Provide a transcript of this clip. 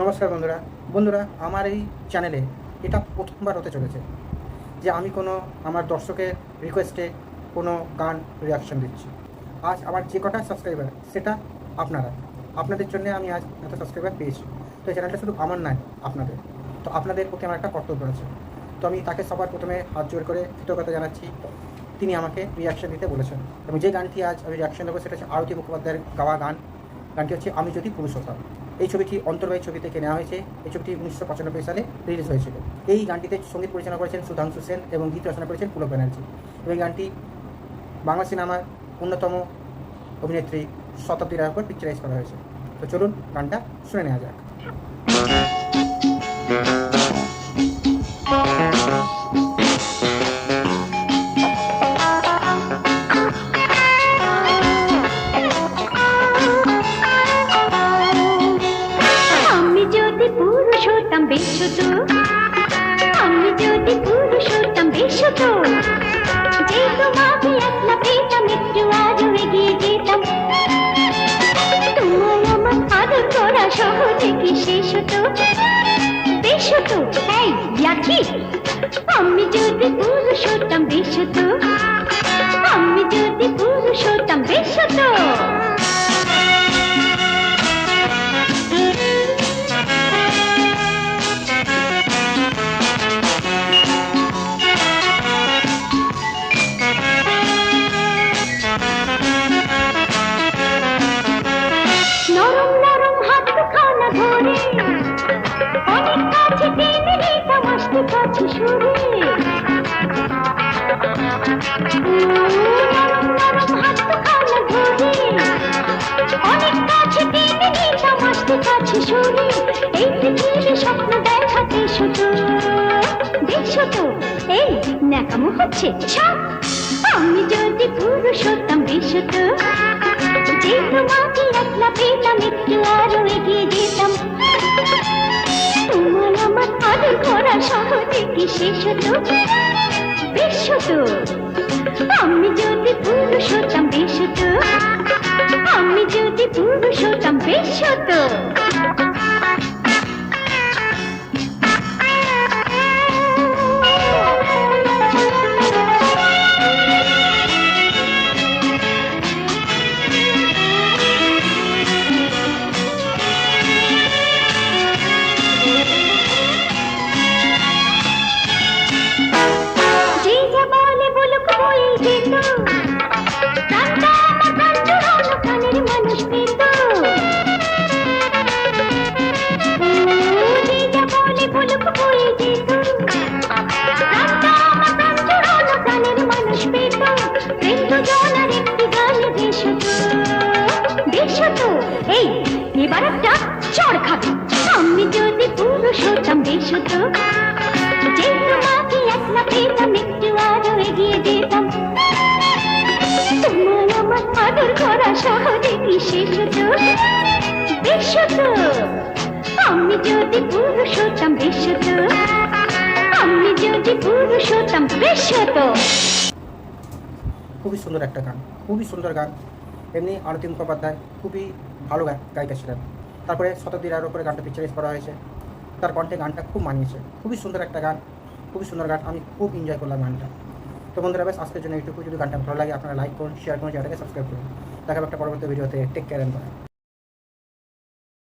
নমস্কার বন্ধুরা। বন্ধুরা, আমার এই চ্যানেলে এটা প্রথমবার হতে চলেছে যে আমি কোনো আমার দর্শকের রিকোয়েস্টে কোনো গান রিয়াকশন দিচ্ছি। আজ আমার যে কটা সাবস্ক্রাইবার সেটা আপনারা। আপনাদের জন্য আমি আজ এত সাবস্ক্রাইবার পেয়েছি। তো এই চ্যানেলটা শুধু আমার নয়, আপনাদের। তো আপনাদের প্রতি আমার একটা কর্তব্য আছে। তো আমি তাকে সবার প্রথমে হাত জোর করে কৃতজ্ঞতা জানাচ্ছি। তিনি আমাকে রিয়াকশন দিতে বলেছেন। এবং যে গানটি আজ আমি রিয়াকশন দেবো, সেটা হচ্ছে আরতি মুখোপাধ্যায়ের গাওয়া গান। গানটি হচ্ছে আমি যদি পুরুষ হতাম। এই ছবিটি অন্তর্বাহী ছবি থেকে নেওয়া হয়েছে। এই ছবিটি উনিশশো পঁচানব্বই সালে রিলিজ হয়েছিল। এই গানটিতে সংগীত পরিচালনা করেছেন সুধাংশু সেন এবং গীত রচনা করেছেন পুলক ব্যানার্জি। এবং গানটি বাংলা সিনেমার অন্যতম অভিনেত্রী শতাব্দী রায়ের উপর পিকচারাইজ করা হয়েছে। তো চলুন গানটা শুনে নেওয়া যাক। হতো আমি যদি পুরুষ হতাম, বেশ তো যে তোমাকে একলা পেতাম, একটু আরও এগিয়ে যেতাম। তোমার আমার আদর করা সহজে কি শেষ হতো? বেশ তো এই আমি যদি পুরুষ ধরে। অনেক কাছে টেনে নিতাম আসতে কাছে সরে। এই পৃথিবীর স্বপ্ন হচ্ছে। আমি যদি পুরুষ হতাম বেশ যে তোমাকে একলা পেতাম একটু আরও করা সহজে কি শেষ হতো বেশ হতো আমি যদি পুরুষ হতাম, বেশ হতো আমি যদি পুরুষ হতাম, বেশ হতো খুবই সুন্দর একটা গান, খুবই সুন্দর গান। এমনি আরতি মুখোপাধ্যায় খুবই ভালো গায়িকা ছিলেন। তারপরে শতাব্দী রায়ের উপরে গানটা পিকচারাইজ করা হয়েছে। তার কণ্ঠে গানটা খুব মানিয়েছে। খুবই সুন্দর একটা গান, খুবই সুন্দর গান। আমি খুব এনজয় করলাম গানটা। তো বন্ধুরা বেশ আজকের জন্য এইটুকু। যদি গানটা ভালো লাগে, আপনারা লাইক করুন শেয়ার করুন, চ্যানেলটাকে সাবস্ক্রাইব করুন। দেখা একটা পরবর্তী ভিডিওতে টেক কেয়ার অ্যান্ড বাই